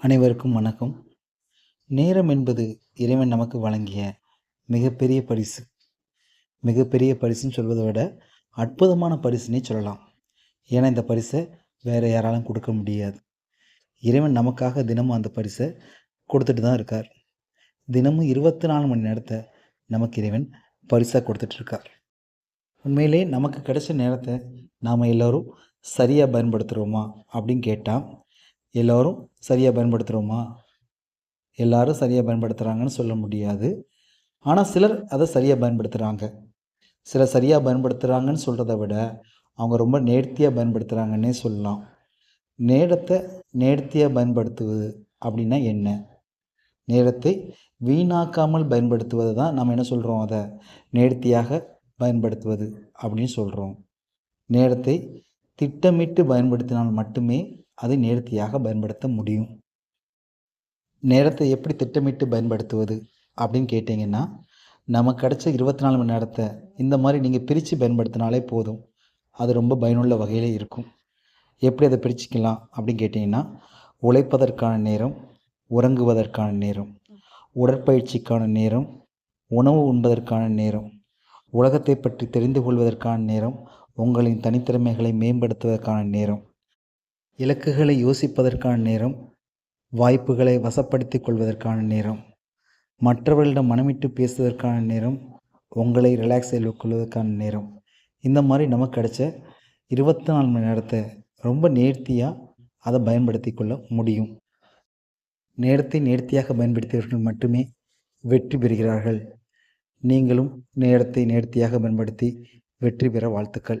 அனைவருக்கும் வணக்கம். நேரம் என்பது இறைவன் நமக்கு வழங்கிய மிகப்பெரிய பரிசு. மிகப்பெரிய பரிசுன்னு சொல்வதை விட அற்புதமான பரிசுனே சொல்லலாம். ஏன்னா இந்த பரிசை வேறு யாராலும் கொடுக்க முடியாது. இறைவன் நமக்காக தினமும் அந்த பரிசை கொடுத்துட்டு தான் இருக்கார். தினமும் இருபத்தி நாலு மணி நேரத்தை நமக்கு இறைவன் பரிசாக கொடுத்துட்ருக்கார். உண்மையிலே நமக்கு கிடைச்ச நேரத்தை நாம் எல்லோரும் சரியாக பயன்படுத்துகிறோமா அப்படின்னு கேட்டால் எல்லோரும் சரியாக பயன்படுத்துகிறோமா எல்லாரும் சரியாக பயன்படுத்துகிறாங்கன்னு சொல்ல முடியாது. ஆனால் சிலர் அதை சரியாக பயன்படுத்துகிறாங்க சிலர் சரியாக பயன்படுத்துகிறாங்கன்னு சொல்கிறத விட அவங்க ரொம்ப நேர்த்தியாக பயன்படுத்துகிறாங்கன்னே சொல்லலாம். நேரத்தை நேர்த்தியாக பயன்படுத்துவது அப்படின்னா என்ன? நேரத்தை வீணாக்காமல் பயன்படுத்துவது தான் நம்ம என்ன சொல்கிறோம் அதை நேர்த்தியாக பயன்படுத்துவது அப்படின்னு சொல்கிறோம் நேரத்தை திட்டமிட்டு பயன்படுத்தினால் மட்டுமே அதை நேர்த்தியாக பயன்படுத்த முடியும். நேரத்தை எப்படி திட்டமிட்டு பயன்படுத்துவது அப்படின்னு கேட்டிங்கன்னா நமக்கு கிடச்ச இருபத்தி நாலு மணி நேரத்தை இந்த மாதிரி நீங்கள் பிரித்து பயன்படுத்தினாலே போதும். அது ரொம்ப பயனுள்ள வகையில் இருக்கும். எப்படி அதை பிரிச்சுக்கலாம் அப்படின்னு கேட்டிங்கன்னா உழைப்பதற்கான நேரம் உறங்குவதற்கான நேரம் உடற்பயிற்சிக்கான நேரம் உணவு உண்பதற்கான நேரம் உலகத்தை பற்றி தெரிந்து கொள்வதற்கான நேரம் உங்களின் தனித்திறமைகளை மேம்படுத்துவதற்கான நேரம். இலக்குகளை யோசிப்பதற்கான நேரம் வாய்ப்புகளை வசப்படுத்திக் கொள்வதற்கான நேரம் மற்றவர்களிடம் மனமிட்டு பேசுவதற்கான நேரம் உங்களை ரிலாக்ஸ் செய்து கொள்வதற்கான நேரம். இந்த மாதிரி நமக்கு கிடைச்ச இருபத்தி நாலு மணி நேரத்தை ரொம்ப நேர்த்தியாக அதை பயன்படுத்தி கொள்ள முடியும். நேரத்தை நேர்த்தியாக பயன்படுத்தியவர்கள் மட்டுமே வெற்றி பெறுகிறார்கள். நீங்களும் நேரத்தை நேர்த்தியாக பயன்படுத்தி வெற்றி பெற வாழ்த்துக்கள்.